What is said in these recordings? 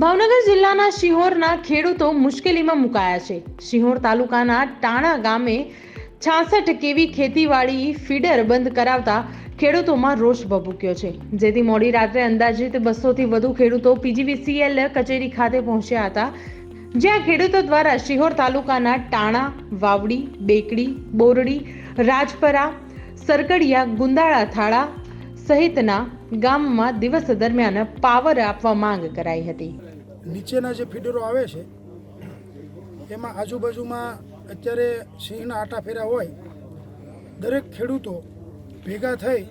ભાવનગર જિલ્લાના શિહોરના ખેડૂતો મુશ્કેલીમાં મુકાયા છે. શિહોર તાલુકાના ટાણા ગામે છાસઠ કેવી ખેતીવાડી ફીડર બંધ કરાવતા ખેડૂતોમાં રોષ ભભૂક્યો છે. જેથી મોડી રાત્રે અંદાજિત બસોથી વધુ ખેડૂતો પીજીવીસીએલ કચેરી ખાતે પહોંચ્યા હતા. જ્યાં ખેડૂતો દ્વારા શિહોર તાલુકાના ટાણા, વાવડી, બેકડી, બોરડી, રાજપરા, સરકડિયા, ગુંદાળા, થાળા સહિતના ગામમાં દિવસ દરમિયાન પાવર આપવા માંગ કરાઈ હતી. નીચેના જે ફીડરો આવે છે, એમાં આજુબાજુમાં અત્યારે સિંહના આટા ફેરા હોય, દરેક ખેડૂતો ભેગા થઈ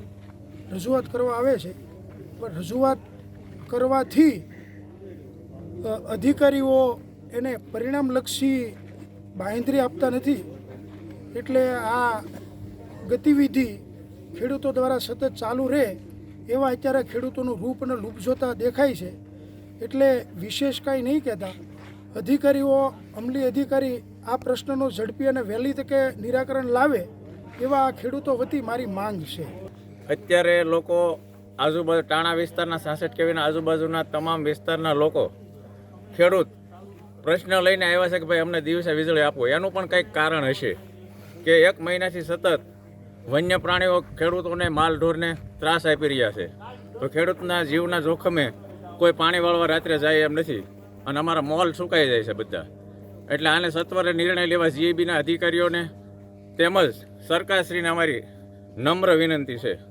રજૂઆત કરવા આવે છે. પણ રજૂઆત કરવાથી અધિકારીઓ એને પરિણામલક્ષી બાંહેધરી આપતા નથી. એટલે આ ગતિવિધિ ખેડૂતો દ્વારા સતત ચાલુ રહે એવા અત્યારે ખેડૂતોનું રૂપ અને લૂપ જોતા દેખાય છે. એટલે વિશેષ કાંઈ નહીં કહેતા. અધિકારીઓ, અમલી અધિકારી આ પ્રશ્નનો ઝડપી અને વહેલી તકે નિરાકરણ લાવે એવા ખેડૂતો વતી મારી માંગ છે. અત્યારે લોકો આજુબાજુ ટાણા વિસ્તારના સાસઠ કેવીના આજુબાજુના તમામ વિસ્તારના લોકો ખેડૂત પ્રશ્ન લઈને આવ્યા છે કે ભાઈ અમને દિવસે વીજળી આપો. એનું પણ કંઈક કારણ હશે કે એક મહિનાથી સતત વન્ય પ્રાણીઓ ખેડૂતોને માલ ઢોરને ત્રાસ આપી રહ્યા છે. તો ખેડૂતના જીવના જોખમે કોઈ પાણી વાળવા રાત્રે જાય એમ નથી. અને અમારા મોલ સુકાઈ જાય છે બધા. એટલે આને સત્વરે નિર્ણય લેવા જીએબીના અધિકારીઓને તેમજ સરકારશ્રીને અમારી નમ્ર વિનંતી છે.